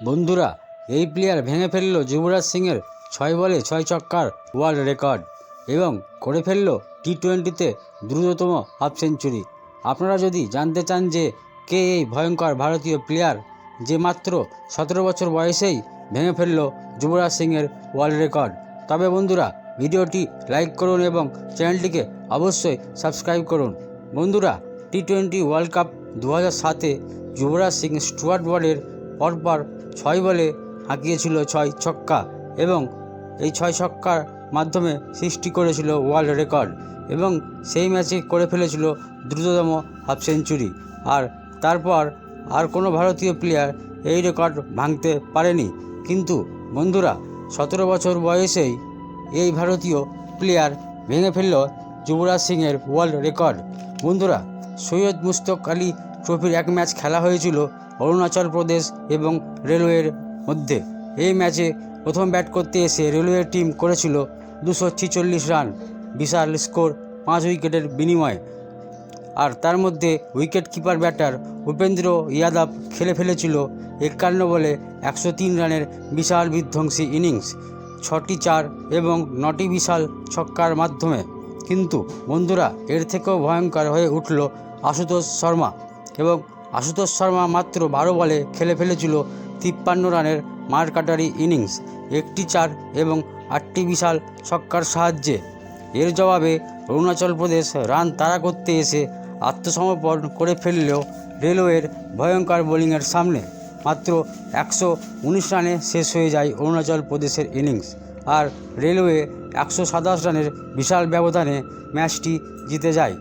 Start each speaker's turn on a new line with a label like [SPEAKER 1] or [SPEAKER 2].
[SPEAKER 1] বন্ধুরা, এই প্লেয়ার ভেঙে ফেলল যুবরাজ সিংয়ের ছয় বলে ছয় ছক্কার ওয়ার্ল্ড রেকর্ড এবং করে ফেলল টি টোয়েন্টিতে দ্রুততম হাফ সেঞ্চুরি আপনারা যদি জানতে চান যে কে এই ভয়ঙ্কর ভারতীয় প্লেয়ার যে মাত্র সতেরো বছর বয়সেই ভেঙে ফেলল যুবরাজ সিংয়ের ওয়ার্ল্ড রেকর্ড তবে বন্ধুরা, ভিডিওটি লাইক করুন এবং চ্যানেলটিকে অবশ্যই সাবস্ক্রাইব করুন। বন্ধুরা টি টোয়েন্টি ওয়ার্ল্ড কাপ দু হাজার সাতে যুবরাজ সিং স্টুয়ার্ট বলের পরপর ছয় বলে হাঁকিয়েছিল ছয় ছক্কা এবং এই ছয় ছক্কার মাধ্যমে সৃষ্টি করেছিল ওয়ার্ল্ড রেকর্ড এবং সেই ম্যাচে করে ফেলেছিল দ্রুততম হাফ সেঞ্চুরি আর তারপর আর কোনো ভারতীয় প্লেয়ার এই রেকর্ড ভাঙতে পারেনি। কিন্তু বন্ধুরা, সতেরো বছর বয়সেই এই ভারতীয় প্লেয়ার ভেঙে ফেলল যুবরাজ সিংয়ের ওয়ার্ল্ড রেকর্ড বন্ধুরা, সৈয়দ মুস্তক আলী ট্রফির এক ম্যাচ খেলা হয়েছিল অরুণাচল প্রদেশ এবং রেলওয়ের মধ্যে। এই ম্যাচে প্রথম ব্যাট করতে এসে রেলওয়ের টিম করেছিল দুশো ছিচল্লিশ রান, বিশাল স্কোর, পাঁচ উইকেটের বিনিময়ে। আর তার মধ্যে wicket keeper batter Upendra Yadav খেলে ফেলেছিল একান্ন বলে একশো তিন রানের বিশাল বিধ্বংসী ইনিংস, ছটি চার এবং নটি বিশাল ছক্কার মাধ্যমে। কিন্তু বন্ধুরা, এর থেকেও ভয়ঙ্কর হয়ে উঠল আশুতোষ শর্মা। এবং আশুতোষ শর্মা মাত্র বারো বলে খেলে ফেলেছিল তিপ্পান্ন রানের মারকাটারি ইনিংস, একটি চার এবং আটটি বিশাল ছক্কার সাহায্যে। এর জবাবে অরুণাচল প্রদেশ রান তাড়া করতে এসে আত্মসমর্পণ করে ফেললেও রেলওয়ের ভয়ঙ্কর বোলিংয়ের সামনে মাত্র একশো উনিশ রানে শেষ হয়ে যায় অরুণাচল প্রদেশের ইনিংস। আর রেলওয়ে একশো সাতাশ রানের বিশাল ব্যবধানে ম্যাচটি জিতে যায়।